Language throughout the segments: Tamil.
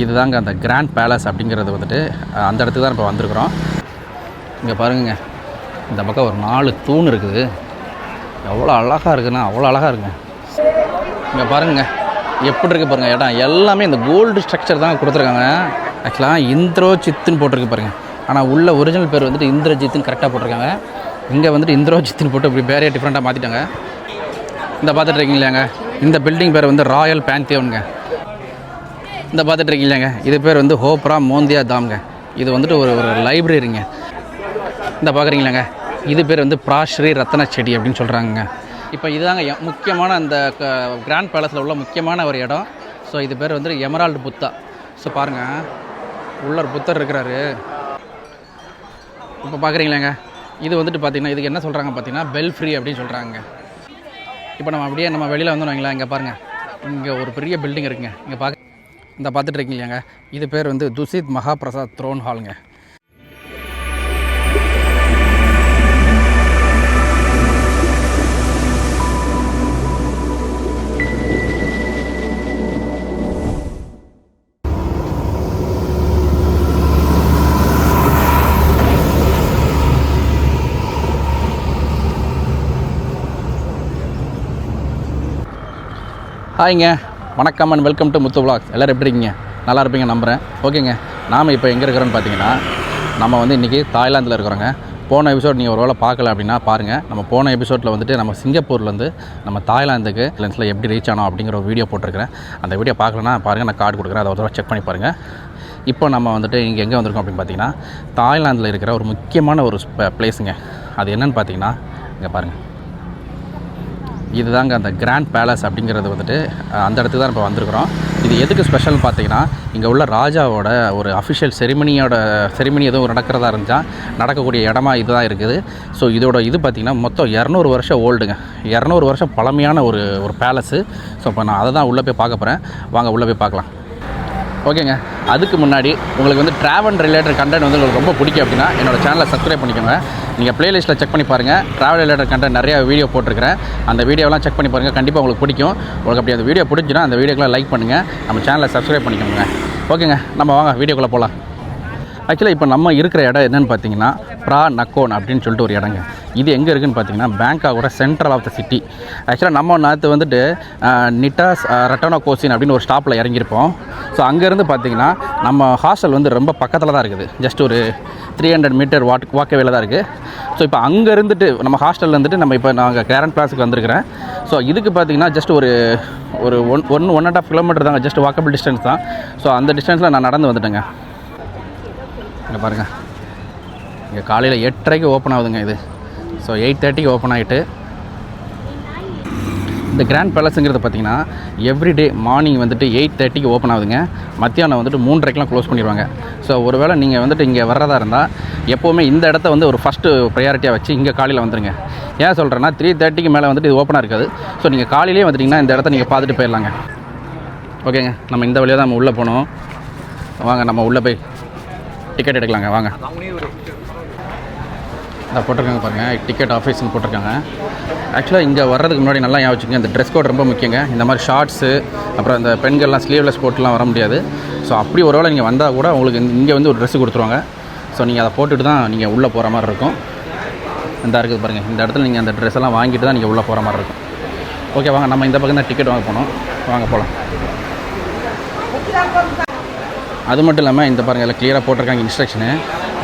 இதுதாங்க அந்த கிராண்ட் பேலஸ் அப்படிங்கிறது வந்துட்டு அந்த இடத்துக்கு தான் இப்போ வந்திருக்கிறோம். இங்கே பாருங்க இந்த பக்கம் ஒரு நாலு தூண் இருக்குது. எவ்வளோ அழகாக இருக்குன்னா அவ்வளோ அழகாக இருக்குங்க. இங்கே பாருங்க எப்படி இருக்கு பாருங்க இடம். எல்லாமே இந்த கோல்டு ஸ்ட்ரக்சர் தான் கொடுத்துருக்காங்க. ஆக்சுவலாக இந்திரோஜித்துன்னு போட்டிருக்கு பாருங்கள் ஆனால் உள்ள ஒரிஜினல் பேர் வந்துட்டு இந்திரஜித்துன்னு கரெக்டாக போட்டிருக்காங்க. இங்கே வந்துட்டு இந்திரோஜித்துன்னு போட்டு இப்படி பேரே டிஃப்ரெண்ட்டாக மாற்றிட்டாங்க இந்த பார்த்துட்டு இருக்கீங்களாங்க? இந்த பில்டிங் பேர் வந்து ராயல் பேந்தியோனுங்க இந்த பார்த்துட்டு இது பேர் வந்து ஹோப்ரா மோந்தியா தாம்ங்க. இது வந்துட்டு ஒரு ஒரு லைப்ரரிங்க. இந்த பார்க்குறீங்களாங்க. இது பேர் வந்து பிராஸ்ரீ ரத்ன செடி அப்படின்னு சொல்கிறாங்க இப்போ இதுதாங்க எ- முக்கியமான அந்த கிராண்ட் பேலஸில் உள்ள முக்கியமான ஒரு இடம். ஸோ இது பேர் வந்து எமரால்டு புத்தா. ஸோ பாருங்கள் உள்ளர் புத்தர் இருக்கிறாரு. இப்போ பார்க்குறீங்களாங்க. இது வந்துட்டு பார்த்தீங்கன்னா இதுக்கு என்ன சொல்கிறாங்க பார்த்தீங்கன்னா பெல் ஃப்ரீ அப்படின்னு சொல்கிறாங்க இப்போ நம்ம அப்படியே நம்ம வெளியில் வந்தோம் வைங்களேன் இங்கே பாருங்கள் இங்கே ஒரு பெரிய பில்டிங் இருக்குங்க. இங்கே பார்க்க இந்த பார்த்துட்டு இருக்கீங்களாங்க இது பேர் வந்து துசித் மகாபிரசாத் த்ரோன் ஹாலுங்க ஹாய்ங்க வணக்கம் and welcome to Muthu vlogs. எல்லோரும் எப்படி இருக்கீங்க? நல்லா இருப்பீங்க நம்புகிறேன் ஓகேங்க. நாம் இப்போ எங்கே இருக்கிறோன்னு பார்த்தீங்கன்னா நம்ம வந்து இன்றைக்கி தாய்லாந்தில் இருக்கிறோங்க. போன எபிசோட் நீங்கள் ஒருவேளை பார்க்கல அப்படின்னா பாருங்கள் நம்ம போன எபிசோடில் வந்துட்டு நம்ம சிங்கப்பூர்லேருந்து நம்ம தாய்லாந்துக்கு லென்ஸில் எப்படி ரீச் ஆனோம் அப்படிங்கிற ஒரு வீடியோ போட்டிருக்கிறேன். அந்த வீடியோ பார்க்கலன்னா பாருங்கள் நான் கார்டு கொடுக்குறேன். அதை ஒரு தடவை செக் பண்ணி பாருங்கள் இப்போ நம்ம வந்துட்டு இங்கே எங்கே வந்திருக்கோம் அப்படின்னு பார்த்தீங்கன்னா தாய்லாந்தில் இருக்கிற ஒரு முக்கியமான ஒரு பிளேஸுங்க அது என்னன்னு பார்த்தீங்கன்னா இங்கே பாருங்கள் இதுதாங்க அந்த கிராண்ட் பேலஸ் அப்படிங்கிறது வந்துட்டு அந்த இடத்துக்கு தான் இப்போ வந்திருக்கிறோம். இது எதுக்கு ஸ்பெஷல்னு பார்த்தீங்கன்னா இங்கே உள்ள ராஜாவோட ஒரு அஃபிஷியல் செரிமனியோட செரிமனி எதுவும் நடக்கிறதா இருந்தால் நடக்கக்கூடிய இடமா இதுதான் இருக்குது. ஸோ இதோட இது பார்த்திங்கன்னா மொத்தம் இரநூறு வருஷம் ஓல்டுங்க. இரநூறு வருஷம் பழமையான ஒரு ஒரு பேலஸு ஸோ இப்போ நான் அதை தான் உள்ளே போய் பார்க்க போகிறேன் வாங்க உள்ளே போய் பார்க்கலாம். ஓகேங்க. அதுக்கு முன்னாடி உங்களுக்கு வந்து ட்ராவல் ரிலேட்டட் கண்டென்ட் வந்து உங்களுக்கு ரொம்ப பிடிக்கும் அப்படின்னா என்னோட சேனலை சப்ஸ்கிரைப் பண்ணிக்கோங்க. நீங்கள் ப்ளேலிஸ்ட்டில் செக் பண்ணி பாருங்கள் ட்ராவல் ரிலேட்டட் கண்டென்ட் நிறைய வீடியோ போட்டிருக்கிறேன். அந்த வீடியோலாம் செக் பண்ணி பாருங்கள் கண்டிப்பாக உங்களுக்கு பிடிக்கும். உங்களுக்கு அப்படி அந்த வீடியோ பிடிச்சினா அந்த வீடியோக்கெலாம் லைக் பண்ணுங்கள் நம்ம சேனலை சப்ஸ்கிரைப் பண்ணிக்கோங்க. ஓகேங்க. நம்ம வாங்க வீடியோக்குள்ளே போகலாம் ஆக்சுவலாக இப்போ நம்ம இருக்கிற இடம் என்னன்னு பார்த்தீங்கன்னா ப்ரா நக்கோன் அப்படின்னு சொல்லிட்டு ஒரு இடங்க. இது எங்கே இருக்குதுன்னு பார்த்தீங்கன்னா பேங்காகோட சென்ட்ரல் ஆஃப் த சிட்டி ஆக்சுவலாக நம்ம நேற்று வந்துட்டு நிட்டாஸ் அஹ், ரட்டோனா கோசின் அப்படின்னு ஒரு ஸ்டாப்பில் இறங்கியிருப்போம். ஸோ அங்கேருந்து பார்த்தீங்கன்னா நம்ம ஹாஸ்டல் வந்து ரொம்ப பக்கத்தில் தான் இருக்குது. ஜஸ்ட் ஒரு த்ரீ ஹண்ட்ரட் மீட்டர் வாட் வாக்கவேல தான் இருக்குது ஸோ இப்போ அங்கே இருந்துட்டு நம்ம ஹாஸ்டலில் இருந்துட்டு நம்ம இப்போ நாங்கள் கேரன் கிளாஸுக்கு வந்திருக்கிறேன். ஸோ இதுக்கு பார்த்தீங்கன்னா ஜஸ்ட் ஒரு ஒரு one one one and half kilometre தாங்க. ஜஸ்ட் வாக்கபிள் டிஸ்டன்ஸ் தான். ஸோ அந்த டிஸ்டன்ஸில் நான் நடந்து வந்துட்டேங்க. இங்கே பாருங்கள் இங்கே காலையில் எட்டரைக்கு ஓப்பன் ஆகுதுங்க இது. ஸோ எயிட் தேர்ட்டிக்கு ஓப்பன் ஆகிட்டு இந்த கிராண்ட் பேலஸுங்கிறது பார்த்தீங்கன்னா எவ்ரிடே மார்னிங் வந்துட்டு எயிட் தேர்ட்டிக்கு ஓப்பன் ஆகுதுங்க. மத்தியானம் வந்துட்டு மூன்றரைக்கெலாம் க்ளோஸ் பண்ணிடுவாங்க ஸோ ஒருவேளை நீங்கள் வந்துட்டு இங்கே வர்றதா இருந்தால் எப்போவுமே இந்த இடத்த வந்து ஒரு ஃபஸ்ட்டு ப்ரையாரிட்டியாக வச்சு இங்கே காலையில் வந்துடுங்க ஏன் சொல்கிறேன்னா த்ரீ தேர்ட்டிக்கு மேலே வந்துட்டு இது ஓப்பனாக இருக்காது. ஸோ நீங்கள் காலையிலேயே வந்துட்டிங்கன்னா இந்த இடத்த நீங்கள் பார்த்துட்டு போயிடலாங்க. ஓகேங்க நம்ம இந்த வழியாக தான் நம்ம உள்ளே போனோம் வாங்க நம்ம உள்ளே போய் டிக்கெட் எடுக்கலாங்க வாங்க. இதை போட்டிருக்காங்க பாருங்கள் டிக்கெட் ஆஃபீஸ்னு போட்டிருக்காங்க. ஆக்சுவலாக இங்கே வர்றதுக்கு முன்னாடி நல்லா யோசிச்சுங்க இந்த ட்ரெஸ் கோட் ரொம்ப முக்கியங்க. இந்த மாதிரி ஷார்ட்ஸு அப்புறம் இந்த பெண்கள்லாம் ஸ்லீவ்லெஸ் போட்டுலாம் வர முடியாது. ஸோ அப்படி ஒருவேளை நீங்கள் வந்தால் கூட உங்களுக்கு இங்கே வந்து ஒரு ட்ரெஸ் கொடுத்துருவாங்க. ஸோ நீங்கள் அதை போட்டுட்டு தான் நீங்கள் உள்ளே போகிற மாதிரி இருக்கும். இந்த இருக்குது பாருங்கள் இந்த இடத்துல நீங்கள் அந்த ட்ரெஸ் எல்லாம் வாங்கிட்டு தான் நீங்கள் உள்ளே போகிற மாதிரி இருக்கும். ஓகே வாங்க நம்ம இந்த பக்கம் தான் டிக்கெட் வாங்க போனோம். வாங்க போகலாம் அது மட்டும் இல்லாமல் இந்த பாருங்கள் இதில் க்ளியராக போட்டிருக்காங்க instruction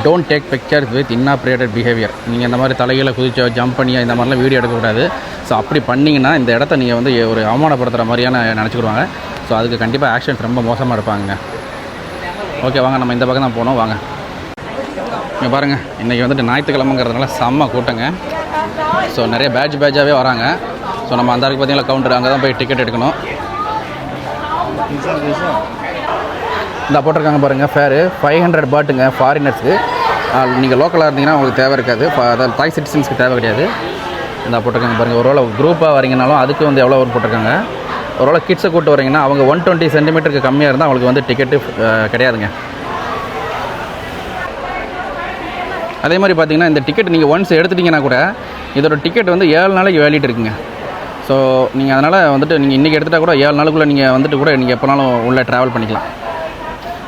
don't take picture with inappropriate behaviour நீங்கள் இந்த மாதிரி தலைகளை குதிச்சோ ஜம்ப் பண்ணி இந்த மாதிரிலாம் வீடியோ எடுக்கக்கூடாது. ஸோ அப்படி பண்ணிங்கன்னா இந்த இடத்த நீங்கள் வந்து ஒரு அவமானப்படுத்துகிற மாதிரியான நினச்சிக்கிடுவாங்க. ஸோ அதுக்கு கண்டிப்பாக ஆக்ஷன்ஸ் ரொம்ப மோசமாக இருப்பாங்க ஓகே வாங்க நம்ம இந்த பக்கம் தான் போனோம். வாங்க. இங்கே பாருங்கள் இன்றைக்கி வந்துட்டு ஞாயிற்றுக்கிழமைங்கிறதுனால செம்ம கூட்டங்க. ஸோ நிறைய பேட்ச் பேட்சாகவே வராங்க. ஸோ நம்ம அந்த அளவுக்கு பார்த்தீங்களா கவுண்டர் அங்கே தான் போய் டிக்கெட் எடுக்கணும். இந்த போட்டிருக்காங்க பாருங்கள் ஃபேரு ஃபைவ் ஹண்ட்ரட் பாட்டுங்க ஃபாரினர்ஸுக்கு நீங்கள் லோக்கலாக இருந்தீங்கன்னா உங்களுக்கு தேவை இருக்காது. அதாவது தாய் சிட்டிசன்ஸ்க்கு தேவை கிடையாது. இந்த போட்டிருக்காங்க பாருங்கள் ஒருவேளை குரூப்பாக வரீங்கனாலும் அதுக்கு வந்து எவ்வளோ ஒரு போட்டிருக்காங்க. ஒருவேளை கிட்ஸை கூட்டு வரீங்கன்னா அவங்க ஒன் டுவெண்ட்டி சென்டிமீட்டருக்கு கம்மியாக இருந்தால் அவங்களுக்கு வந்து டிக்கெட்டு கிடையாதுங்க. அதே மாதிரி பார்த்தீங்கன்னா இந்த டிக்கெட் நீங்கள் ஒன்ஸ் எடுத்துட்டிங்கன்னா கூட இதோட டிக்கெட் வந்து ஏழு நாளைக்கு வேலிட்டு இருக்குங்க. ஸோ நீங்கள் அதனால் வந்துட்டு நீங்கள் இன்றைக்கி எடுத்துகிட்டா கூட ஏழு நாளுக்குள்ளே நீங்கள் வந்துட்டு கூட நீங்கள் எப்போனாலும் உள்ளே ட்ராவல் பண்ணிக்கலாம்.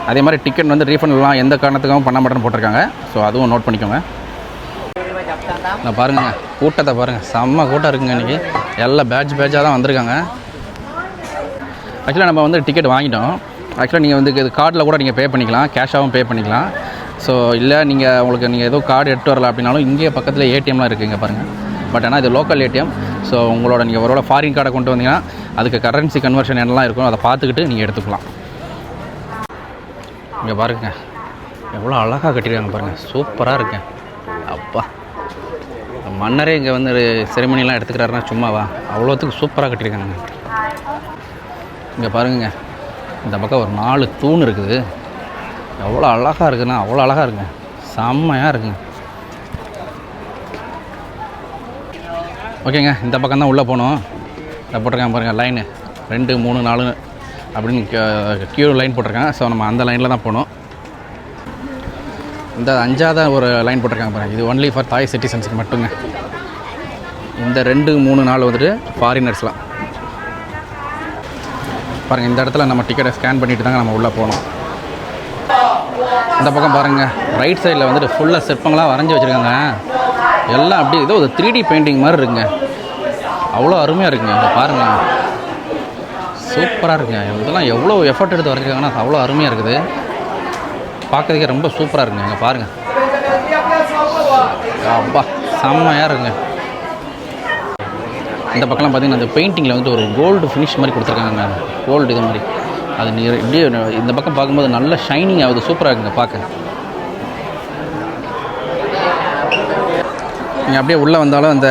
அதே மாதிரி டிக்கெட் வந்து ரீஃபண்ட்லாம் எந்த காரணத்துக்கும் பண்ண மாட்டேன்னு போட்டிருக்காங்க. ஸோ அதுவும் நோட் பண்ணிக்கோங்க. நான் பாருங்க. கூட்டத்தை பாருங்கள் செம்ம கூட்டம் இருக்குங்க இன்றைக்கி எல்லாம் பேட்ச் பேட்சாக தான் வந்திருக்காங்க. ஆக்சுவலாக நம்ம வந்து டிக்கெட் வாங்கிட்டோம். ஆக்சுவலாக நீங்கள் வந்து இது கார்டில் கூட நீங்கள் பே பண்ணிக்கலாம். கேஷாகவும் பே பண்ணிக்கலாம். ஸோ இல்லை நீங்கள் உங்களுக்கு நீங்கள் ஏதோ கார்டு எடுத்து வரல அப்படின்னாலும் இங்கேயே பக்கத்தில் ஏடிஎம்லாம் இருக்குங்க பாருங்கள் பட் ஆனால் இது லோக்கல் ஏடிஎம் ஸோ உங்களோட நீங்கள் ஒருவேளை ஃபாரின் கார்டை கொண்டு வந்தீங்கன்னா அதுக்கு கரன்சி கன்வர்ஷன் என்னலாம் இருக்கும் அதை பார்த்துக்கிட்டு நீங்கள் எடுத்துக்கலாம். இங்கே பாருங்க. எவ்வளோ அழகாக கட்டியிருக்காங்க பாருங்கள் சூப்பராக இருக்கேன் அப்பா. மன்னரே இங்கே வந்து செரிமனிலாம் எடுத்துக்கிறாருன்னா சும்மாவா அவ்வளோத்துக்கு சூப்பராக கட்டியிருக்காங்க இங்கே பாருங்க. இந்த பக்கம் ஒரு நாலு தூண் இருக்குது. எவ்வளோ அழகாக இருக்குன்னா அவ்வளோ அழகாக இருக்குங்க செம்மையாக இருக்குங்க ஓகேங்க இந்த பக்கம் தான் உள்ளே போகணும். இதை போட்டிருக்காங்க பாருங்கள் லைனு ரெண்டு மூணு நாலு. அப்படின்னு கியூ லைன் போட்டிருக்காங்க. ஸோ நம்ம அந்த லைனில் தான் போகணும். இந்த அஞ்சாவது ஒரு லைன் போட்டிருக்காங்க பாருங்கள் இது ஒன்லி ஃபார் தாய் சிட்டிசன்ஸுக்கு மட்டுங்க. இந்த ரெண்டு மூணு நாள் வந்துட்டு ஃபாரினர்ஸ்லாம் பாருங்கள் இந்த இடத்துல நம்ம டிக்கெட்டை ஸ்கேன் பண்ணிட்டு தாங்க நம்ம உள்ளே போகணும். இந்த பக்கம் பாருங்கள் ரைட் சைடில் வந்துட்டு ஃபுல்லாக சிற்பங்களாக வரைஞ்சி வச்சுருக்காங்க. எல்லாம் அப்படியே ஏதோ ஒரு த்ரீ டி பெயிண்டிங் மாதிரி இருக்குங்க. அவ்வளோ அருமையாக இருக்குங்க. இங்க பாருங்கள் சூப்பராக இருக்குங்க. இதெல்லாம் எவ்வளோ எஃபர்ட் எடுத்து வரைஞ்சிருக்காங்கன்னா அவ்வளோ அருமையாக இருக்குது. பார்க்கறதுக்கே ரொம்ப சூப்பராக இருக்குங்க. இங்கே பாருங்கள் அப்பா செம்மையாக இருக்குங்க. இந்த பக்கம்லாம் பார்த்திங்கன்னா அந்த பெயிண்டிங்கில் வந்து ஒரு கோல்டு ஃபினிஷ் மாதிரி கொடுத்துருக்காங்க கோல்டு இது மாதிரி. அது நீ இப்படியே இந்த பக்கம் பார்க்கும்போது நல்ல ஷைனிங் ஆகுது. சூப்பராக இருக்குங்க பார்க்க. நீங்கள் அப்படியே உள்ளே வந்தாலும் அந்த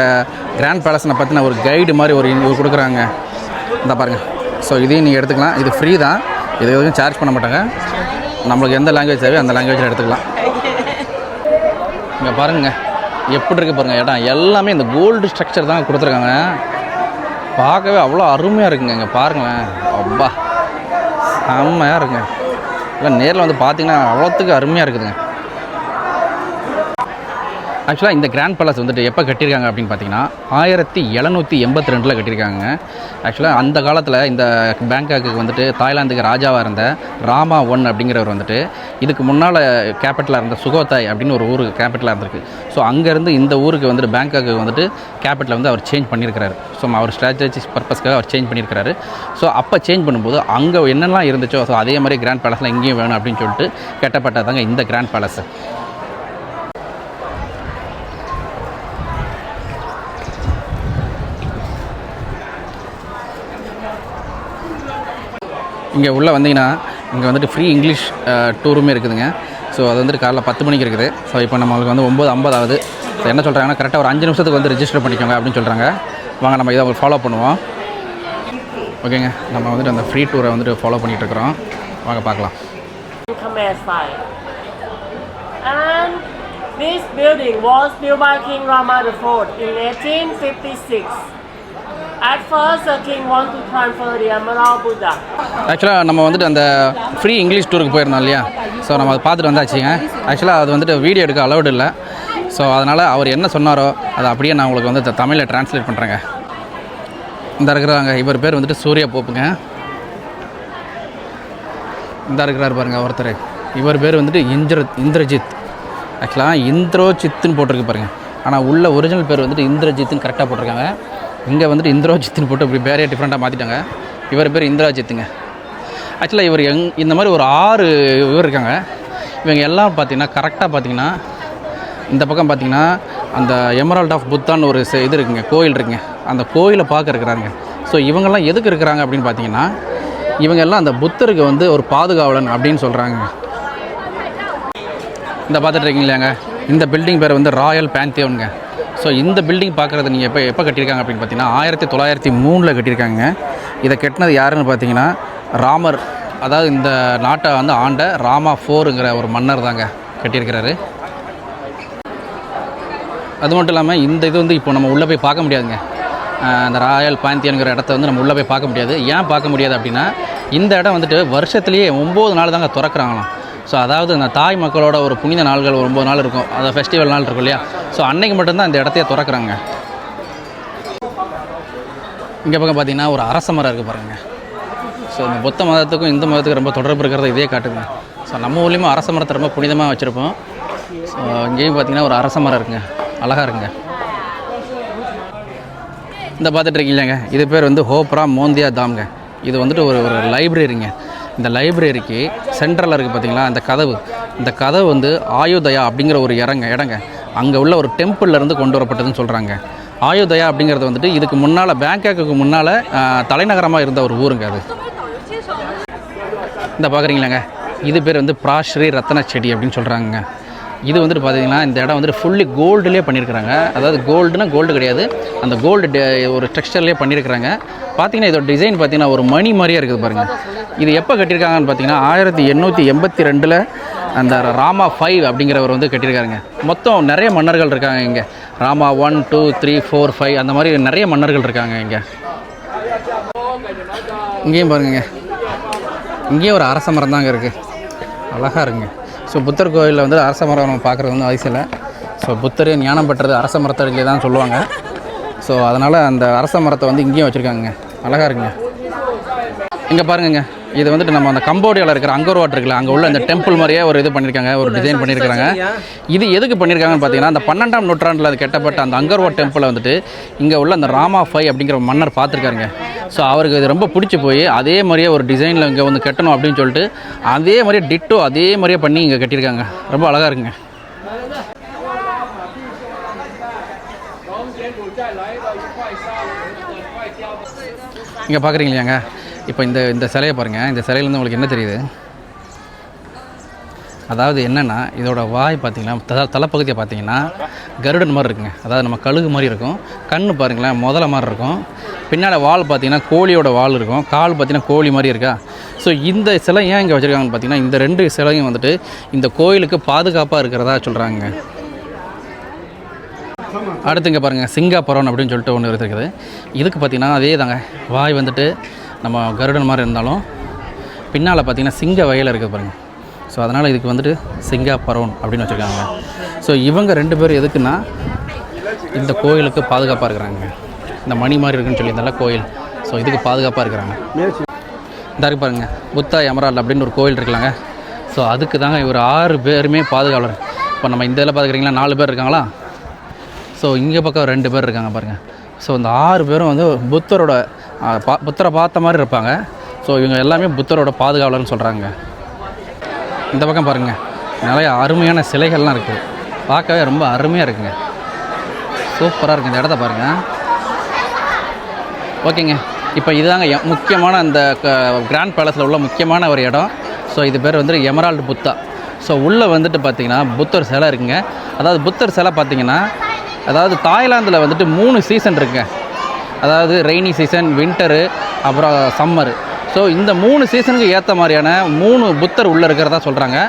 கிராண்ட் பேலஸனை பார்த்தீங்கன்னா ஒரு கைடு மாதிரி ஒரு கொடுக்குறாங்க. இந்த பாருங்கள் ஸோ இதையும் நீங்கள் எடுத்துக்கலாம். இது ஃப்ரீ தான். இது எதுவும் சார்ஜ் பண்ண மாட்டாங்க. நம்மளுக்கு எந்த லாங்குவேஜ் தேவையோ அந்த லாங்குவேஜில் எடுத்துக்கலாம். இங்கே பாருங்க. எப்படி இருக்குது பாருங்கள் இடம் எல்லாமே இந்த கோல்டு ஸ்ட்ரக்சர் தான் கொடுத்துருக்காங்க. பார்க்கவே அவ்வளோ அருமையாக இருக்குங்க. இங்கே பாருங்களேன். அப்பா செம்மையாக இருக்குங்க. இல்லை நேரில் வந்து பார்த்தீங்கன்னா அவ்வளோத்துக்கு அருமையாக இருக்குதுங்க. ஆக்சுவலாக இந்த கிராண்ட் பேலஸ் வந்துட்டு எப்போ கட்டியிருக்காங்க அப்படின்னு பார்த்தீங்கன்னா ஆயிரத்தி எழுநூற்றி எண்பத்தி ரெண்டில் கட்டியிருக்காங்க. ஆக்சுவலாக அந்த காலத்தில் இந்த பேங்காக்கு வந்துட்டு தாய்லாந்துக்கு ராஜாவாக இருந்த ராமா ஒன் அப்படிங்கிறவர் வந்துட்டு இதுக்கு முன்னால் கேபிட்டலாக இருந்த சுகோத்தாய் அப்படின்னு ஒரு ஊருக்கு கேபிட்டலாக இருந்திருக்கு. ஸோ அங்கேருந்து இந்த ஊருக்கு வந்துட்டு பேங்காக்கு வந்துட்டு கேபிட்டலை வந்து அவர் சேஞ்ச் பண்ணியிருக்கிறாரு. ஸோ அவர் ஸ்ட்ராட்டஜி பர்பஸ்க்காக அவர் சேஞ்ச் பண்ணியிருக்கிறாரு. ஸோ அப்போ சேஞ்ச் பண்ணும்போது அங்கே என்னெல்லாம் இருந்துச்சோ ஸோ அதே மாதிரி கிராண்ட் பேலஸ்லாம் இங்கேயும் வேணும் அப்படின்னு சொல்லிட்டு கட்டப்பட்டதாங்க இந்த கிராண்ட் பேலஸ் இங்கே உள்ளே வந்தீங்கன்னா இங்கே வந்துட்டு ஃப்ரீ இங்கிலீஷ் டூருமே இருக்குதுங்க. ஸோ அது வந்துட்டு காலைல பத்து மணிக்கு இருக்குது. ஸோ இப்போ நம்மளுக்கு வந்து ஒம்பது ஐம்பது ஆகுது. ஸோ என்ன சொல்கிறாங்கன்னா கரெக்டாக ஒரு அஞ்சு நிமிஷத்துக்கு வந்து ரிஜிஸ்டர் பண்ணிக்கோங்க அப்படின்னு சொல்கிறாங்க வாங்க நம்ம இதை ஃபாலோ பண்ணுவோம். ஓகேங்க நம்ம வந்துட்டு அந்த ஃப்ரீ டூரை வந்துட்டு ஃபாலோ பண்ணிகிட்டு இருக்கிறோம். வாங்க பார்க்கலாம். And this building was built by King Rama IV in 1856. At first king king to to transfer புதா ஆக்சுவலாக நம்ம வந்துட்டு அந்த ஃப்ரீ இங்கிலீஷ் டூருக்கு போயிருந்தோம் இல்லையா? ஸோ நம்ம அதை பார்த்துட்டு வந்தாச்சுங்க. ஆக்சுவலாக அது வந்துட்டு வீடியோ எடுக்க அலௌடு இல்லை. ஸோ அதனால் அவர் என்ன சொன்னாரோ அதை அப்படியே நான் உங்களுக்கு வந்து தமிழில் ட்ரான்ஸ்லேட் பண்ணுறேங்க இந்த இருக்கிறாங்க. இவர் பேர் வந்துட்டு சூர்யா போப்புங்க. இந்த இருக்கிறார் பாருங்கள் ஒருத்தர். இவர் பேர் வந்துட்டு இந்திர இந்திரஜித். ஆக்சுவலாக இந்திரோஜித்துன்னு போட்டிருக்கு பாருங்கள் ஆனால் உள்ள ஒரிஜினல் பேர் வந்துட்டு இந்திரஜித்துன்னு கரெக்டாக போட்டிருக்காங்க. இங்கே வந்துட்டு இந்திரோஜித்துன்னு போட்டு இப்படி பேரே டிஃப்ரெண்ட்டாக மாற்றிட்டாங்க இவர் பேர் இந்திராஜித்துங்க. ஆக்சுவலாக இவர் எங் இந்த மாதிரி ஒரு ஆறு இவர் இருக்காங்க. இவங்க எல்லாம் பார்த்தீங்கன்னா கரெக்டாக பார்த்தீங்கன்னா இந்த பக்கம் பார்த்தீங்கன்னா அந்த எமரால்ட் ஆஃப் புத்தான்னு ஒரு இது இருக்குங்க கோயில் இருக்குங்க. அந்த கோயிலை பார்க்க இருக்கிறாங்க. ஸோ இவங்கெல்லாம் எதுக்கு இருக்கிறாங்க அப்படின்னு பார்த்தீங்கன்னா இவங்க எல்லாம் அந்த புத்தருக்கு வந்து ஒரு பாதுகாவலன் அப்படின்னு சொல்கிறாங்க இந்த பார்த்துட்டு இருக்கீங்களாங்க? இந்த பில்டிங் பேர் வந்து ராயல் பேந்தியோனுங்க ஸோ இந்த பில்டிங் பார்க்குறது நீங்கள் எப்போ எப்போ கட்டியிருக்காங்க அப்படின்னு பார்த்தீங்கன்னா ஆயிரத்தி தொள்ளாயிரத்தி மூணில் கட்டியிருக்காங்க. இதை கட்டினது யாருன்னு பார்த்தீங்கன்னா ராமர். அதாவது இந்த நாட்டை வந்து ஆண்ட ராமா ஃபோருங்கிற ஒரு மன்னர் தாங்க கட்டியிருக்கிறாரு. அது மட்டும் இல்லாமல் இந்த இது வந்து இப்போ நம்ம உள்ளே போய் பார்க்க முடியாதுங்க. அந்த ராயல் பாந்தியனுங்கிற இடத்த வந்து நம்ம உள்ளே போய் பார்க்க முடியாது. ஏன் பார்க்க முடியாது அப்படின்னா இந்த இடம் வந்துட்டு வருஷத்துலேயே ஒம்பது நாள் தாங்க திறக்கிறாங்களாம். ஸோ அதாவது அந்த தாய் மக்களோட ஒரு புனித நாள்கள் ஒரு ஒம்பது நாள் இருக்கும். அந்த ஃபெஸ்டிவல் நாள் இருக்கும் இல்லையா? ஸோ அன்னைக்கு மட்டும்தான் இந்த இடத்தையே திறக்கிறாங்க. இங்கே பக்கம் பார்த்தீங்கன்னா ஒரு அரச மரம் இருக்குது பாருங்க. ஸோ இந்த புத்த மதத்துக்கும் இந்து மதத்துக்கும் ரொம்ப தொடர்பு இருக்கிறத இதே காட்டுங்க. ஸோ நம்ம ஊர்லேயுமே அரச மரத்தை ரொம்ப புனிதமாக வச்சுருப்போம். ஸோ இங்கேயும் பார்த்தீங்கன்னா ஒரு அரச மரம் இருக்குங்க. அழகாக இருக்குங்க. இந்த பார்த்துட்டு இது பேர் வந்து ஹோப்ரா மோந்தியா தாம்ங்க. இது வந்துட்டு ஒரு ஒரு லைப்ரரிங்க இந்த லைப்ரரிக்கு சென்ட்ரலில் இருக்குது பார்த்தீங்களா அந்த கதவு. இந்த கதவு வந்து ஆயுதயா அப்படிங்கிற ஒரு இறங்க இடங்க. அங்கே உள்ள ஒரு டெம்பிள்லேருந்து இருந்து கொண்டு வரப்பட்டதுன்னு சொல்கிறாங்க ஆயுதயா அப்படிங்கிறது வந்துட்டு இதுக்கு முன்னால் பேங்காக்குக்கு முன்னால் தலைநகரமாக இருந்த ஒரு ஊருங்க அது. இந்த பார்க்குறீங்களாங்க இது பேர் வந்து பிராஸ்ரீ ரத்ன செடி அப்படின்னு சொல்கிறாங்க இது வந்துட்டு பார்த்தீங்கன்னா இந்த இடம் வந்துட்டு ஃபுல்லி கோல்டுலேயே பண்ணியிருக்கிறாங்க அதாவது கோல்டுனா கோல்டு கிடையாது. அந்த கோல்டு ஒரு டெக்ஸ்டர்லேயே பண்ணியிருக்கிறாங்க பார்த்தீங்கன்னா இதோட டிசைன் பார்த்தீங்கன்னா ஒரு மணி மாதிரியே இருக்குது பாருங்கள் இது எப்போ கட்டியிருக்காங்கன்னு பார்த்தீங்கன்னா ஆயிரத்தி எண்ணூற்றி எண்பத்தி ரெண்டில் அந்த ராமா ஃபைவ் அப்படிங்கிறவர் வந்து கட்டியிருக்காருங்க. மொத்தம் நிறைய மன்னர்கள் இருக்காங்க இங்கே. Rama one two three four five அந்த மாதிரி நிறைய மன்னர்கள் இருக்காங்க இங்கே. இங்கேயும் பாருங்க இங்கேயும் ஒரு அரச மரம் தாங்க இருக்குது அழகாக இருக்குங்க. ஸோ புத்தர் கோயிலில் வந்து அரச மரம் நம்ம பார்க்குறது வந்து அவசியம் இல்லை. ஸோ புத்தர் ஞானம் பெற்றது அரச மரத்தடியிலே தான் சொல்லுவாங்க. ஸோ அதனால் அந்த அரச மரத்தை வந்து இங்கேயும் வச்சுருக்காங்க அழகாக இருக்குங்க. இங்கே பாருங்கங்க. இது வந்துட்டு நம்ம அந்த கம்போடியாவில் இருக்கிற அங்கர் வாட் இருக்குல்ல அங்கே உள்ள அந்த டெம்பிள் மாதிரியே ஒரு இது பண்ணியிருக்காங்க ஒரு டிசைன் பண்ணியிருக்காங்க இது எதுக்கு பண்ணியிருக்காங்கன்னு பார்த்தீங்கன்னா அந்த பன்னெண்டாம் நூற்றாண்டில் அது கட்டப்பட்ட அந்த அங்கர்வாட் டெம்பிளை வந்துட்டு இங்கே உள்ள அந்த ராமா ஃபை அப்படிங்கிற மன்னர் பார்த்துருக்காருங்க ஸோ அவருக்கு இது ரொம்ப பிடிச்சி போய் அதே மாதிரியே ஒரு டிசைனில் இங்கே வந்து கட்டணும் அப்படின்னு சொல்லிட்டு அதே மாதிரியே டிட்டோ அதே மாதிரியே பண்ணி இங்கே கட்டியிருக்காங்க. ரொம்ப அழகாக இருக்குங்க. இங்கே இல்லையாங்க? இப்போ இந்த இந்த சிலையை பாருங்கள் இந்த சிலையிலேருந்து உங்களுக்கு என்ன தெரியுது? அதாவது என்னென்னா இதோட வாய் பார்த்தீங்கன்னா தல தலைப்பகுதியை பார்த்தீங்கன்னா கருடன் மாதிரி இருக்குங்க. அதாவது நம்ம கழுகு மாதிரி இருக்கும். கண் பாருங்களேன் முதல மாதிரி இருக்கும். பின்னால் வால் பார்த்தீங்கன்னா கோழியோட வால் இருக்கும். கால் பார்த்தீங்கன்னா கோழி மாதிரி இருக்கா? ஸோ இந்த சிலை ஏன் இங்கே வச்சுருக்காங்கன்னு பார்த்தீங்கன்னா இந்த ரெண்டு சிலையும் வந்துட்டு இந்த கோயிலுக்கு பாதுகாப்பாக இருக்கிறதா சொல்கிறாங்க அடுத்து இங்கே பாருங்கள் சிங்காபுரம் அப்படின்னு சொல்லிட்டு ஒன்று இருக்குது. இதுக்கு பார்த்தீங்கன்னா அதே தாங்க. வாய் வந்துட்டு நம்ம கருடன் மாதிரி இருந்தாலும் பின்னால் பார்த்தீங்கன்னா சிங்க வயல் இருக்குது பாருங்கள் ஸோ அதனால் இதுக்கு வந்துட்டு சிங்காபுரம் அப்படின்னு வச்சுருக்காங்க. ஸோ இவங்க ரெண்டு பேரும் எதுக்குன்னா இந்த கோயிலுக்கு பாதுகாப்பாக இருக்கிறாங்க. இந்த மணி மாதிரி இருக்குன்னு சொல்லியிருந்தால கோயில். ஸோ இதுக்கு பாதுகாப்பாக இருக்கிறாங்க. இந்த பாருங்க புத்தா எமரால் அப்படின்னு ஒரு கோயில் இருக்கலாங்க ஸோ அதுக்கு தாங்க இவர் ஆறு பேருமே பாதுகாவலர். இப்போ நம்ம இந்த இதில் பார்த்துக்கிறீங்களா நாலு பேர் இருக்காங்களா? ஸோ இங்கே பக்கம் ரெண்டு பேர் இருக்காங்க பாருங்கள் ஸோ இந்த ஆறு பேரும் வந்து புத்தரோட பா புத்தரை பார்த்த மாதிரி இருப்பாங்க. ஸோ இவங்க எல்லாமே புத்தரோட பாதுகாவலர்னு சொல்கிறாங்க இந்த பக்கம் பாருங்கள் நிறைய அருமையான சிலைகள்லாம் இருக்குது பார்க்கவே ரொம்ப அருமையாக இருக்குங்க. சூப்பராக இருக்குது இந்த இடத்த பாருங்கள் ஓகேங்க. இப்போ இதுதாங்க முக்கியமான அந்த கிராண்ட் பேலஸில் உள்ள முக்கியமான ஒரு இடம். ஸோ இது பேர் வந்து எமரால்டு புத்தா. ஸோ உள்ளே வந்துட்டு பார்த்தீங்கன்னா புத்தர் சிலை இருக்குங்க. அதாவது புத்தர் சிலை பார்த்திங்கன்னா அதாவது தாய்லாந்தில் வந்துட்டு மூணு சீசன் இருக்குங்க. அதாவது ரெய்னி சீசன் வின்டரு அப்புறம் சம்மரு ஸோ இந்த மூணு சீசனுக்கு ஏற்ற மாதிரியான மூணு புத்தர் உள்ளே இருக்கிறதா சொல்கிறாங்க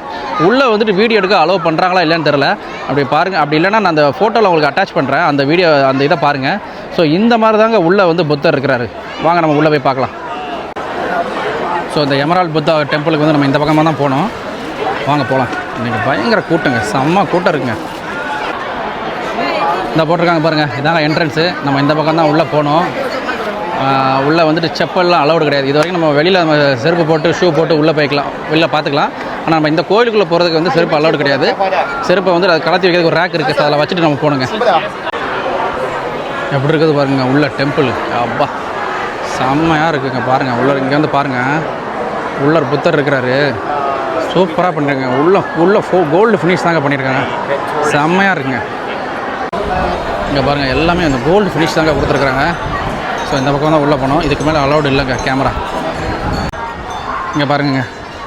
உள்ளே வந்துட்டு வீடியோ எடுக்க அலோவ் பண்ணுறாங்களா இல்லைன்னு தெரில அப்படி பாருங்கள் அப்படி இல்லைன்னா நான் அந்த ஃபோட்டோவில் உங்களுக்கு அட்டாச் பண்ணுறேன் அந்த வீடியோ அந்த இதை பாருங்கள் ஸோ இந்த மாதிரி தாங்க உள்ளே வந்து புத்தர் இருக்கிறாரு. வாங்க நம்ம உள்ளே போய் பார்க்கலாம். ஸோ இந்த எமரால் புத்தா டெம்பிளுக்கு வந்து நம்ம இந்த பக்கமாக தான் போனோம். வாங்க போகலாம் இன்றைக்கி பயங்கர கூட்டங்க. செம்ம கூட்டம் இருக்குங்க. இந்த போட்டிருக்காங்க பாருங்கள் இதாங்க என்ட்ரன்ஸு நம்ம இந்த பக்கம் தான் உள்ளே போகணும் உள்ளே வந்துட்டு செப்பல்லாம் அலௌடு கிடையாது. இது வரைக்கும் நம்ம வெளியில் நம்ம செருப்பு போட்டு ஷூ போட்டு உள்ளே போய்க்கலாம். வெளில பார்த்துக்கலாம். ஆனால் நம்ம இந்த கோயிலுக்குள்ளே போகிறதுக்கு வந்து செருப்பு அலௌடு கிடையாது. செருப்பை வந்து அதை கலத்தி வைக்கிறதுக்கு ஒரு ரேக் இருக்குது அதில் வச்சுட்டு நம்ம போகணுங்க எப்படி இருக்குது பாருங்கள் உள்ள டெம்பிள் அப்பா செம்மையாக இருக்குங்க. பாருங்கள் உள்ள இங்கே வந்து பாருங்கள் உள்ளர் புத்தர் இருக்கிறாரு. சூப்பராக பண்ணுறேங்க உள்ள உள்ள ஃபோ கோல்டு ஃபினிஷ் தாங்க பண்ணியிருக்காங்க. செம்மையாக இருக்குங்க. இங்கே பாருங்கள் எல்லாமே அந்த கோல்டு ஃபினிஷ் தாங்க கொடுத்துருக்குறாங்க. ஸோ இந்த பக்கம் தான் உள்ளே போனோம். இதுக்கு மேலே அலௌடு இல்லைங்க கேமரா இங்கே பாருங்க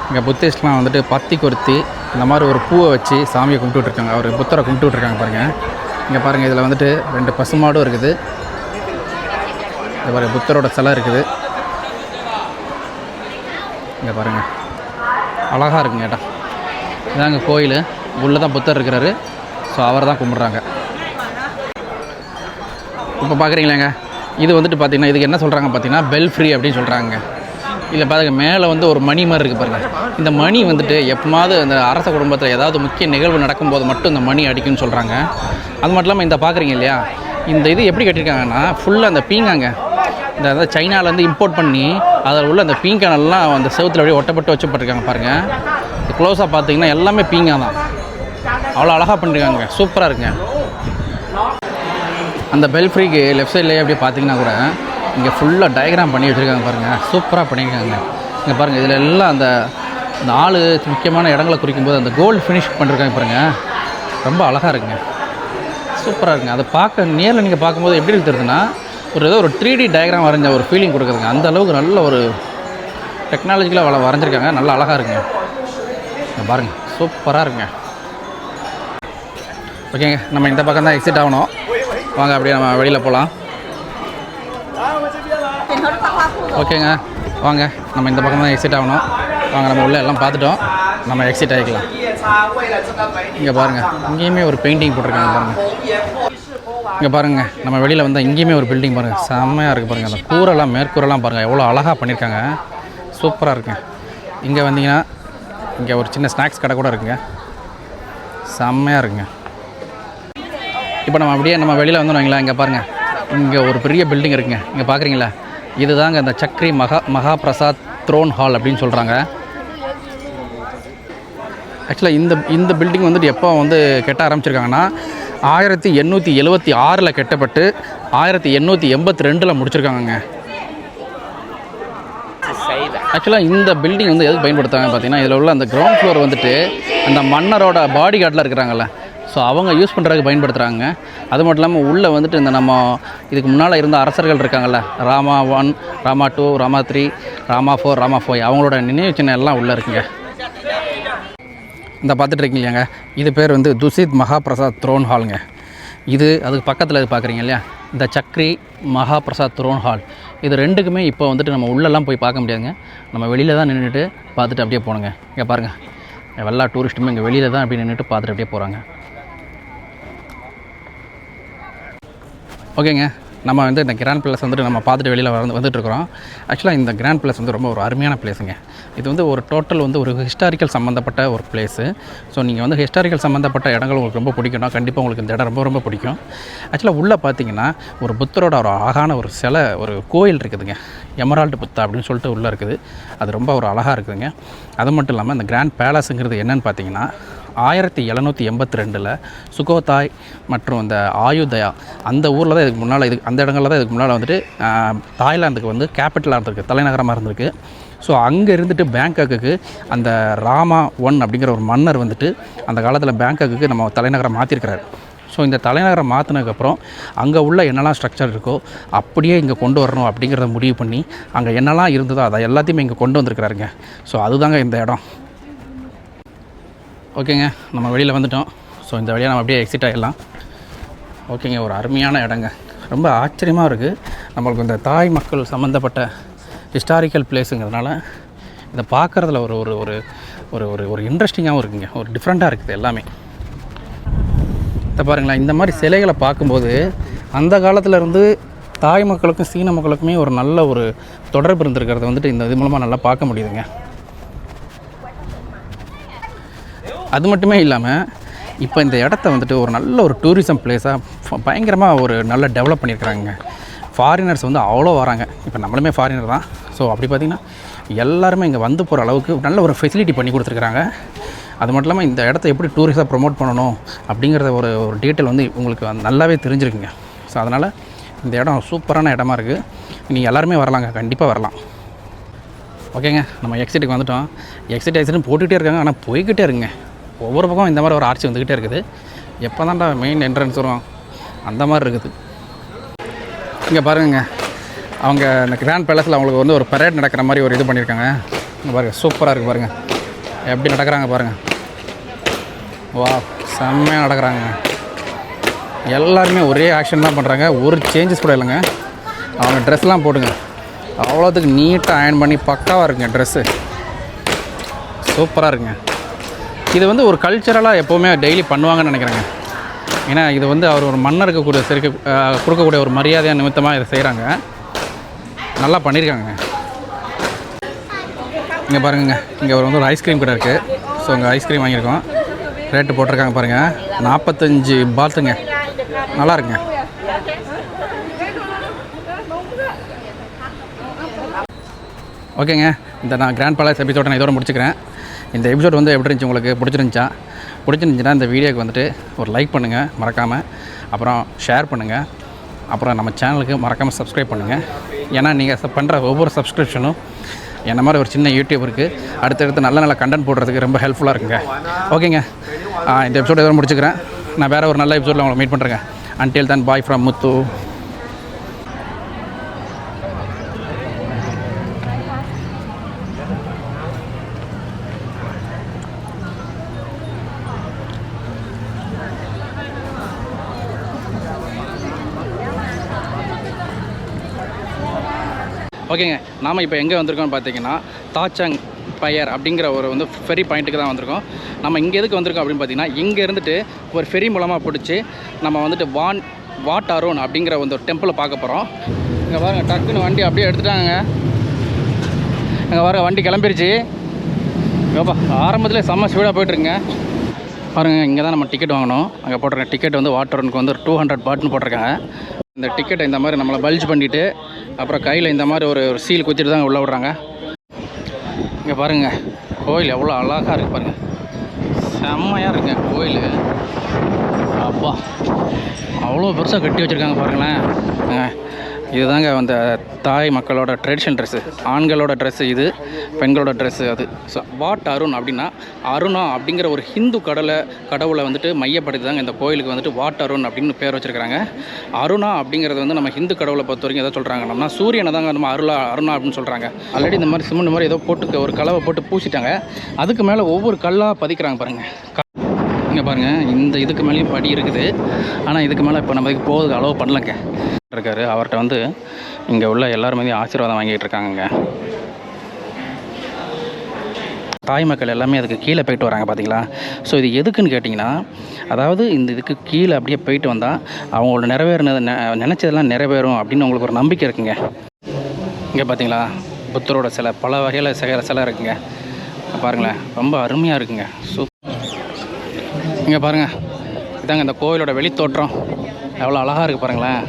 இங்கே புத்திஸ்ட்லாம் வந்துட்டு பத்தி கொருத்தி இந்த மாதிரி ஒரு பூவை வச்சு சாமியை கும்பிட்டுட்டு அவர் புத்தரை கும்பிட்டு இருக்காங்க பாருங்கள் இங்கே பாருங்கள் இதில் வந்துட்டு ரெண்டு பசுமாடும் இருக்குது. இங்கே பாருங்கள் புத்தரோட சிலை இருக்குது. இங்கே பாருங்கள் அழகாக இருக்குங்க இடம். இதாங்க கோயில். உள்ளே தான் புத்தர் இருக்கிறாரு. ஸோ அவரை தான் கும்பிட்றாங்க. இப்போ பார்க்குறீங்களாங்க இது வந்துட்டு பார்த்தீங்கன்னா இதுக்கு என்ன சொல்கிறாங்க பார்த்தீங்கன்னா பெல் ஃப்ரீ அப்படின்னு சொல்கிறாங்க இதில் பாருங்க மேலே வந்து ஒரு மணி மாதிரி இருக்குது பாருங்கள் இந்த மணி வந்துட்டு எப்போமாவது அந்த அரச குடும்பத்தில் ஏதாவது முக்கிய நிகழ்வு நடக்கும்போது மட்டும் இந்த மணி அடிக்கும்னு சொல்கிறாங்க அது மட்டும் இல்லாமல் இந்த பார்க்குறீங்க இல்லையா? இந்த இது எப்படி கட்டியிருக்காங்கன்னா ஃபுல்லாக அந்த பீங்காங்க. இந்த அதாவது சைனாலேருந்து இம்போர்ட் பண்ணி அதில் உள்ள அந்த பீங்கானெல்லாம் அந்த செவுத்துல அப்படியே ஒட்டப்பட்டு வச்சுப்பட்டிருக்காங்க பாருங்கள் க்ளோஸாக பார்த்தீங்கன்னா எல்லாமே பீங்கா தான் அவ்வளோ அழகாக பண்ணிருக்காங்க. சூப்பராக இருக்குங்க. அந்த பெல்ஃப்ரீக்கு லெஃப்ட் சைட்லேயே அப்படியே பார்த்தீங்கன்னா கூட இங்கே ஃபுல்லாக டயக்ராம் பண்ணி வச்சுருக்காங்க பாருங்கள் சூப்பராக பண்ணியிருக்காங்க. இங்கே பாருங்கள் இதில் எல்லாம் அந்த நாலு முக்கியமான இடங்களை குறிக்கும்போது அந்த கோல்டு ஃபினிஷ் பண்ணியிருக்காங்க பாருங்கள் ரொம்ப அழகாக இருக்குங்க. சூப்பராக இருக்குங்க. அதை பார்க்க நேரில் நீங்கள் பார்க்கும்போது எப்படி இருக்கு ஒரு ஏதோ ஒரு த்ரீ டி டயக்ராம் வரைஞ்ச ஒரு ஃபீலிங் கொடுக்குதுங்க. அந்த அளவுக்கு நல்ல ஒரு டெக்னாலஜிக்கலாக வள வரைஞ்சிருக்காங்க. நல்லா அழகாக இருக்குங்க. பாருங்கள் சூப்பராக இருக்குங்க. ஓகேங்க நம்ம இந்த பக்கம் தான் எக்ஸிட் ஆகணும். வாங்க அப்படியே நம்ம வெளியில் போகலாம் ஓகேங்க. வாங்க நம்ம இந்த பக்கம் தான் எக்ஸிட் ஆகணும். வாங்க நம்ம உள்ளே எல்லாம் பார்த்துட்டோம். நம்ம எக்ஸிட் ஆகிக்கலாம். இங்கே பாருங்கள் இங்கேயுமே ஒரு பெயிண்டிங் போட்டிருக்காங்க பாருங்கள் இங்கே பாருங்கள் நம்ம வெளியில் வந்தால் இங்கேயுமே ஒரு பில்டிங் பாருங்கள் செம்மையாக இருக்குது பாருங்கள் அந்த கூரெல்லாம் மேற்கூரெல்லாம் பாருங்கள் எவ்வளோ அழகாக பண்ணியிருக்காங்க. சூப்பராக இருக்குங்க இங்கே வந்தீங்கன்னா இங்கே ஒரு சின்ன ஸ்நாக்ஸ் கடை கூட இருக்குங்க. செம்மையாக இருக்குங்க. இப்போ நம்ம அப்படியே நம்ம வெளியில் வந்தோம் வைங்களா இங்கே பாருங்கள் இங்கே ஒரு பெரிய பில்டிங் இருக்குங்க. இங்கே பார்க்குறீங்களா இதுதாங்க இந்த சக்ரி மகா மகா பிரசாத் த்ரோன் ஹால் அப்படின்னு சொல்கிறாங்க ஆக்சுவலாக இந்த இந்த பில்டிங் வந்துட்டு எப்போ வந்து கெட்ட ஆரம்பிச்சிருக்காங்கன்னா ஆயிரத்தி எண்ணூற்றி எழுபத்தி ஆறில் கெட்டப்பட்டு ஆயிரத்தி எண்ணூற்றி எண்பத்தி ரெண்டில் முடிச்சிருக்காங்கங்க. ஆக்சுவலாக இந்த பில்டிங் வந்து எதுக்கு பயன்படுத்துறாங்க பார்த்தீங்கன்னா இதில் உள்ள அந்த கிரவுண்ட் ஃப்ளோர் வந்துட்டு அந்த மன்னரோட பாடி கார்டில் இருக்கிறாங்கல்ல. ஸோ அவங்க யூஸ் பண்ணுறதுக்கு பயன்படுத்துகிறாங்க அது மட்டும் இல்லாமல் உள்ளே வந்துட்டு இந்த நம்ம இதுக்கு முன்னால் இருந்த அரசர்கள் இருக்காங்கல்ல Rama one Rama two Rama three Rama four Rama five அவங்களோட நினைவு சின்ன எல்லாம் உள்ளே இருக்குங்க. இந்த பார்த்துட்டு இருக்கீங்க இது பேர் வந்து துசித் மகாபிரசாத் த்ரோன் ஹாலுங்க இது அதுக்கு பக்கத்தில் இது பார்க்குறீங்க இல்லையா? இந்த சக்ரி மகாபிரசாத் த்ரோன் ஹால் இது ரெண்டுக்குமே இப்போ வந்துட்டு நம்ம உள்ளெல்லாம் போய் பார்க்க முடியாதுங்க. நம்ம வெளியில் தான் நின்றுட்டு பார்த்துட்டு அப்படியே போகணுங்க இங்கே பாருங்கள் எல்லா டூரிஸ்ட்டுமே இங்கே வெளியில் தான் அப்படியே நின்றுட்டு பார்த்துட்டு அப்படியே போகிறாங்க ஓகேங்க. நம்ம வந்து இந்த கிராண்ட் பிளேஸ் வந்துட்டு நம்ம பார்த்துட்டு வெளியில் வந்து வந்துட்டுருக்குறோம். ஆக்சுவலாக இந்த கிராண்ட் பிளேஸ் வந்து ரொம்ப ஒரு அருமையான பிளேஸுங்க இது வந்து ஒரு டோட்டல் வந்து ஒரு ஹிஸ்டாரிக்கல் சம்மந்தப்பட்ட ஒரு பிளேஸு ஸோ நீங்கள் வந்து ஹிஸ்டாரிக்கல் சம்மந்தப்பட்ட இடங்கள் உங்களுக்கு ரொம்ப பிடிக்கும்னா கண்டிப்பாக உங்களுக்கு இந்த இடம் ரொம்ப ரொம்ப பிடிக்கும். ஆக்சுவலாக உள்ளே பார்த்தீங்கன்னா ஒரு புத்தரோட ஒரு அழகான ஒரு சிலை ஒரு கோயில் இருக்குதுங்க. எமரால்டு புத்தா அப்படின்னு சொல்லிட்டு உள்ளே இருக்குது. அது ரொம்ப ஒரு அழகாக இருக்குதுங்க. அது மட்டும் இல்லாமல் இந்த கிராண்ட் பேலஸுங்கிறது என்னன்னு பார்த்தீங்கன்னா ஆயிரத்தி எழுநூற்றி எண்பத்தி ரெண்டில் சுகோதாய் மற்றும் இந்த ஆயுதயா அந்த ஊரில் தான் இதுக்கு முன்னால் இது அந்த இடங்களில் தான் இதுக்கு முன்னால் வந்துட்டு தாய்லாந்துக்கு வந்து கேபிட்டலாக இருந்திருக்கு தலைநகரமாக இருந்திருக்கு. ஸோ அங்கே இருந்துட்டு பேங்காக்குக்கு அந்த ராமா ஒன் அப்படிங்கிற ஒரு மன்னர் வந்துட்டு அந்த காலத்தில் பேங்காக்குக்கு நம்ம தலைநகரம் மாற்றிருக்கிறாரு ஸோ இந்த தலைநகரம் மாற்றினதுக்கப்புறம் அங்கே உள்ள என்னெல்லாம் ஸ்ட்ரக்சர் இருக்கோ அப்படியே இங்கே கொண்டு வரணும் அப்படிங்கிறத முடிவு பண்ணி அங்கே என்னெல்லாம் இருந்ததோ அதை எல்லாத்தையுமே இங்கே கொண்டு வந்திருக்கிறாருங்க. ஸோ அதுதாங்க இந்த இடம். ஓகேங்க நம்ம வெளியில் வந்துட்டோம். ஸோ இந்த வழியாக நம்ம அப்படியே எக்ஸிட் ஆகிடலாம் ஓகேங்க ஒரு அருமையான இடங்க. ரொம்ப ஆச்சரியமாக இருக்குது நம்மளுக்கு இந்த தாய் மக்கள் சம்மந்தப்பட்ட ஹிஸ்டாரிக்கல் பிளேஸுங்கிறதுனால இதை பார்க்குறதுல ஒரு ஒரு ஒரு ஒரு ஒரு ஒரு இன்ட்ரெஸ்டிங்காகவும் இருக்குங்க. ஒரு டிஃப்ரெண்ட்டாக இருக்குது எல்லாமே. இதை பாருங்களேன் இந்த மாதிரி சிலைகளை பார்க்கும்போது அந்த காலத்தில் இருந்து தாய் மக்களுக்கும் சீன மக்களுக்குமே ஒரு நல்ல ஒரு தொடர்பு இருந்திருக்கிறத வந்துட்டு இந்த இது மூலமாக நல்லா பார்க்க முடியுதுங்க. அது மட்டுமே இல்லாமல் இப்போ இந்த இடத்த வந்துட்டு ஒரு நல்ல ஒரு டூரிசம் பிளேஸாக பயங்கரமாக ஒரு நல்ல டெவலப் பண்ணியிருக்கிறாங்க ஃபாரினர்ஸ் வந்து அவ்வளோ வராங்க. இப்போ நம்மளுமே ஃபாரினர் தான். ஸோ அப்படி பார்த்திங்கன்னா எல்லாருமே இங்கே வந்து போகிற அளவுக்கு நல்ல ஒரு ஃபெசிலிட்டி பண்ணி கொடுத்துருக்குறாங்க. அது மட்டும் இல்லாமல் இந்த இடத்த எப்படி டூரிஸ்டாக ப்ரொமோட் பண்ணணும் அப்படிங்கிறத ஒரு ஒரு டீட்டெயில் வந்து உங்களுக்கு நல்லாவே தெரிஞ்சிருக்குங்க. ஸோ அதனால் இந்த இடம் சூப்பரான இடமா இருக்குது நீங்கள் எல்லாருமே வரலாங்க. கண்டிப்பாக வரலாம். ஓகேங்க நம்ம எக்ஸிட்டுக்கு வந்துட்டோம். எக்ஸிட் எக்ஸிட்னு போட்டுக்கிட்டே இருக்காங்க. ஆனால் போய்கிட்டே இருங்க ஒவ்வொரு பக்கம் இந்த மாதிரி ஒரு ஆர்ச்சி வந்துக்கிட்டே இருக்குது. எப்போ தான்டா மெயின் என்ட்ரன்ஸ் வரும்? அந்த மாதிரி இருக்குது. இங்கே பாருங்க. அவங்க இந்த கிராண்ட் பேலஸில் அவங்களுக்கு வந்து ஒரு பரேட் நடக்கிற மாதிரி ஒரு இது பண்ணியிருக்காங்க. இங்கே பாருங்கள் சூப்பராக இருக்குது பாருங்கள் எப்படி நடக்கிறாங்க பாருங்கள் வா செம்மையாக நடக்கிறாங்க. எல்லாருமே ஒரே ஆக்ஷன் தான் பண்ணுறாங்க ஒரு சேஞ்சஸ் கூட இல்லைங்க. அவங்க ட்ரெஸ்லாம் போடுங்க அவ்வளோத்துக்கு நீட்டாக அயன் பண்ணி பக்காவாக இருக்குங்க ட்ரெஸ்ஸு சூப்பராக இருக்குங்க. இது வந்து ஒரு கல்ச்சரலாக எப்போவுமே டெய்லி பண்ணுவாங்கன்னு நினைக்கிறேங்க. ஏன்னா இது வந்து அவர் ஒரு மன்னருக்கு கூட சிரிக்க கொடுக்கக்கூடிய ஒரு மரியாதையாக நிமித்தமாக இதை செய்கிறாங்க நல்லா பண்ணியிருக்காங்க இங்கே பாருங்கங்க. இங்கே ஒரு வந்து ஒரு ஐஸ்கிரீம் கடை இருக்குது ஸோ இங்கே ஐஸ்கிரீம் வாங்கியிருக்கோம். ரேட்டு போட்டிருக்காங்க பாருங்கள் நாற்பத்தஞ்சு பாத்துங்க நல்லா இருக்குங்க. ஓகேங்க. இந்த நான் கிராண்ட் பேலஸ் எபிசோட நான் இதோட முடிச்சுக்கிறேன். இந்த எபிசோட் வந்து எப்படி இருந்துச்சு உங்களுக்கு? பிடிச்சிருந்துச்சா? பிடிச்சிருந்துச்சுன்னா இந்த வீடியோக்கு வந்துட்டு ஒரு லைக் பண்ணுங்கள் மறக்காமல் அப்புறம் ஷேர் பண்ணுங்கள் அப்புறம் நம்ம சேனலுக்கு மறக்காமல் சப்ஸ்கிரைப் பண்ணுங்கள் ஏன்னா நீங்கள் பண்ணுற ஒவ்வொரு சப்ஸ்கிரிப்ஷனும் என்ன மாதிரி ஒரு சின்ன யூடியூபருக்கு அடுத்தடுத்து நல்ல நல்ல கண்டென்ட் போடுறதுக்கு ரொம்ப ஹெல்ப்ஃபுல்லாக இருக்குங்க. ஓகேங்க இந்த எபிசோட எதாவது முடிச்சுக்கிறேன். நான் வேறு ஒரு நல்ல எபிசோடில் உங்களை மீட் பண்ணுறேங்க அன்டில் தன் பாய் ஃப்ரம் முத்து ஓகேங்க நாம் இப்போ எங்கே வந்திருக்கோம்னு பார்த்தீங்கன்னா தாச்சாங் பயர் அப்படிங்கிற ஒரு வந்து ஃபெரி பாயிண்ட்டுக்கு தான் வந்திருக்கோம். நம்ம இங்கே எதுக்கு வந்திருக்கோம் அப்படின்னு பார்த்தீங்கன்னா இங்கே இருந்துட்டு ஒரு ஃபெரி மூலமாக பிடிச்சி நம்ம வந்துட்டு வான் வாட் அரோன் அப்படிங்கிற வந்து ஒரு டெம்பிளை பார்க்க போகிறோம் இங்கே பாருங்க டக்குன்னு வண்டி அப்படியே எடுத்துட்டாங்க இங்கே பாருங்கள் வண்டி கிளம்பிருச்சு. ஏப்பா ஆரம்பத்தில் செம்ம ஸ்பீடாக போயிட்டுருங்க பாருங்கள் இங்கே தான் நம்ம டிக்கெட் வாங்கணும். அங்கே போட்டிருக்க டிக்கெட் வந்து வாட்டருக்கு வந்து ஒரு டூ ஹண்ட்ரட் பாட்னு போட்டிருக்காங்க. இந்த டிக்கெட்டை இந்த மாதிரி நம்மளை பல்ஜ் பண்ணிவிட்டு அப்புறம் கையில் இந்த மாதிரி ஒரு ஒரு சீல் குத்திட்டு தான் உள்ளே விட்றாங்க. இங்கே பாருங்கள் கோயில் எவ்வளோ அழகாக இருக்குது பாருங்கள் செம்மையாக இருக்குங்க கோயில். அப்பா அவ்வளோ பெருசாக கட்டி வச்சுருக்காங்க பாருங்களேன். ஆ, இதுதாங்க அந்த தாய் மக்களோட ட்ரெடிஷன் ட்ரெஸ்ஸு ஆண்களோட ட்ரெஸ்ஸு இது பெண்களோட ட்ரெஸ்ஸு அது. ஸோ வாட் அருண் அப்படின்னா அருணா அப்படிங்கிற ஒரு ஹிந்து கடலை கடவுளை வந்துட்டு மையப்படுத்தி தாங்க இந்த கோயிலுக்கு வந்துட்டு வாட் அருண் அப்படின்னு பேர் வச்சுருக்காங்க அருணா அப்படிங்கிறது வந்து நம்ம ஹிந்து கடவுளை பொறுத்த வரைக்கும் எதை சொல்கிறாங்க நம்ம சூரியனை தாங்க நம்ம அருளா அருணா அப்படின்னு சொல்கிறாங்க ஆல்ரெடி இந்த மாதிரி சிமெண்ட் மாதிரி ஏதோ போட்டு ஒரு கலவை போட்டு பூசிட்டாங்க. அதுக்கு மேலே ஒவ்வொரு கல்லாக பதிக்கிறாங்க பாருங்கள் இங்கே பாருங்கள் இந்த இதுக்கு மேலேயும் படி இருக்குது. ஆனால் இதுக்கு மேலே இப்போ நம்ம போகிறதுக்கு அலோவ் பண்ணலங்க. இருக்காரு. அவர்கிட்ட வந்து இங்கே உள்ள எல்லாருமே ஆசீர்வாதம் வாங்கிட்டு இருக்காங்கங்க. தாய் மக்கள் எல்லாமே அதுக்கு கீழே போயிட்டு வராங்க பார்த்தீங்களா ஸோ இது எதுக்குன்னு கேட்டிங்கன்னா அதாவது இந்த இதுக்கு கீழே அப்படியே போயிட்டு வந்தால் அவங்களோட நிறைவேறினது நினச்சதெல்லாம் நிறைவேறும் அப்படின்னு அவங்களுக்கு ஒரு நம்பிக்கை இருக்குங்க. இங்கே பார்த்தீங்களா புத்தரோட சிலை பல வகையில் செய்கிற சிலை இருக்குங்க. பாருங்களேன் ரொம்ப அருமையாக இருக்குங்க. சூப் இங்கே பாருங்கள் இதாங்க இந்த கோவிலோட வெளித்தோற்றம். எவ்வளோ அழகாக இருக்குது பாருங்களேன்.